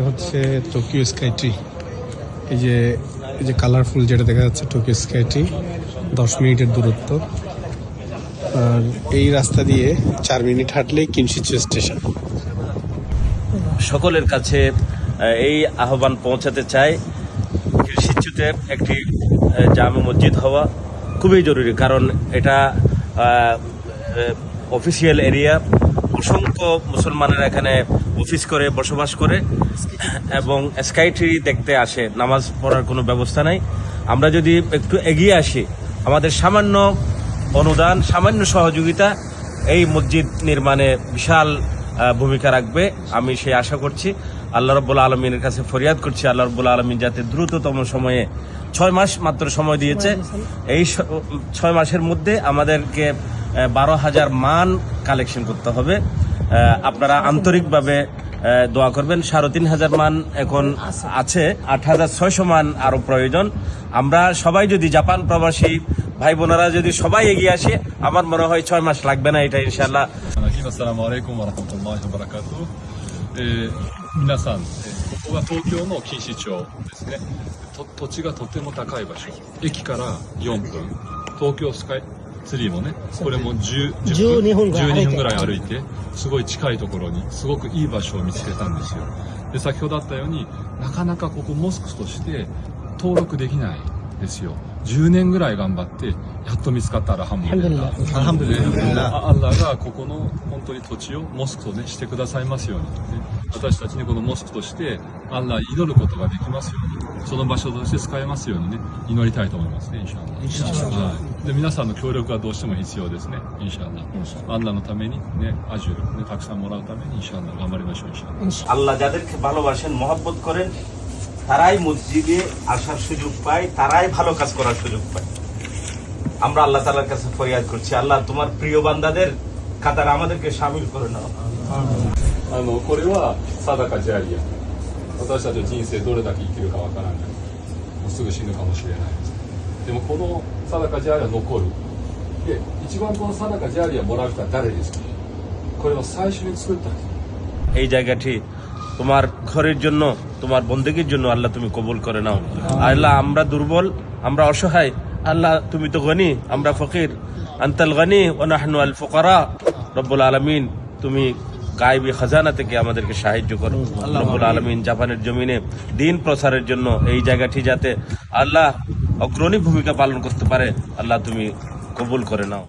এটা হচ্ছে Tokyo sky tree এই যে এই যে কালারফুল যেটা দেখা যাচ্ছে টোকিও স্কাই ট্রি দশ মিনিটের দূরত্ব। আর এই রাস্তা দিয়ে চার মিনিট হাঁটলেই কিনশিচু স্টেশন সকলের কাছে এই আহ্বান পৌঁছাতে চাই। কৃষিচ্যুতে একটি জামে মসজিদ হওয়া খুবই জরুরি, কারণ এটা অফিসিয়াল এরিয়া অসংখ্য মুসলমানের এখানে অফিস করে বসবাস করে এবং স্কাইট্রি দেখতে আসে নামাজ পড়ার কোনো ব্যবস্থা নাই। আমরা যদি একটু এগিয়ে আসি আমাদের সামান্য অনুদান সামান্য সহযোগিতা এই মসজিদ নির্মাণে বিশাল ভূমিকা রাখবে আমি সেই আশা করছি। আল্লাহ রব্বুল আলমিনের কাছে ফরিয়াদ করছি আল্লাহ রব্বুল আলমিন যাতে দ্রুততম সময়ে ছয় মাস মাত্র সময় দিয়েছে। এই ছয় মাসের মধ্যে আমাদেরকে বারো হাজার মান কালেকশন করতে হবে। আপনারা আন্তরিকভাবে আহ, দোয়া করবেন সাড়ে তিন হাজার মান এখন আছে আট হাজার ছয়শো মান আরো প্রয়োজন আমরা সবাই যদি জাপান প্রবাসী ভাই বোনেরা যদি সবাই এগিয়ে আসে আমার মনে হয় ছয় মাস লাগবে না এটা ইনশাল্লাহ アスラムアレイコンワラハマトラヒバラカトえー皆さん、えーここが東京の錦糸町ですねと土地がとても高い場所駅から4分東京スカイ ツリーもねこれも10 10 12分ぐらい歩いて。12分ぐらい歩いてすごい近いところにすごくいい場所を見つけたんですよ。で先ほどあったようになかなかここモスクとして登録できないですよ10年ぐらい頑張ってやっと見つかったアラハンブルラアラハンブレラアッラがここの本当に土地をモスクとねしてくださいますように、ね、私たちにこのモスクとしてアッラ祈ることができますように。その場所として使えますようにね祈りたいと思いますねインシャンラ、はい、で皆さんの協力はどうしても必要ですねインシャンラアラのためにねアジュル、ね、たくさんもらうためにインシャンラ頑張りましょうインシャンラアッラ তারাই মসজিদে আসার সুযোগ পায় তারাই ভালো কাজ করার সুযোগ পায় আমরা আল্লাহ তালার কাছে ফরিয়াদ করছি আল্লাহ তোমার প্রিয় বান্দাদের কাতার আমাদেরকে সামিল করে নাও あのこれは定かジャリア私たちの人生どれだけ生きるかわからないもうすぐ死ぬかもしれないですでもこの定かジャリア残るで一番この定かジャリアもらう人は誰ですかこれは最初に作った人 এই জায়গাটি তোমার ঘরের জন্য তোমার বন্দীগীর জন্য আল্লাহ তুমি কবুল করে নাও। আল্লাহ, আমরা দুর্বল, আমরা অসহায়, আল্লাহ তুমি তো গনি, আমরা ফকির। আন্তাল গনি ও নাহনু আল ফকরা। রব্বুল আলমিন, তুমি গাইবি খাজানা থেকে আমাদেরকে সাহায্য করো। রব্বুল আলমিন জাপানের জমিনে দিন প্রসারের জন্য এই জায়গাটি যাতে আল্লাহ অগ্রণী ভূমিকা পালন করতে পারে, আল্লাহ তুমি কবুল করে নাও।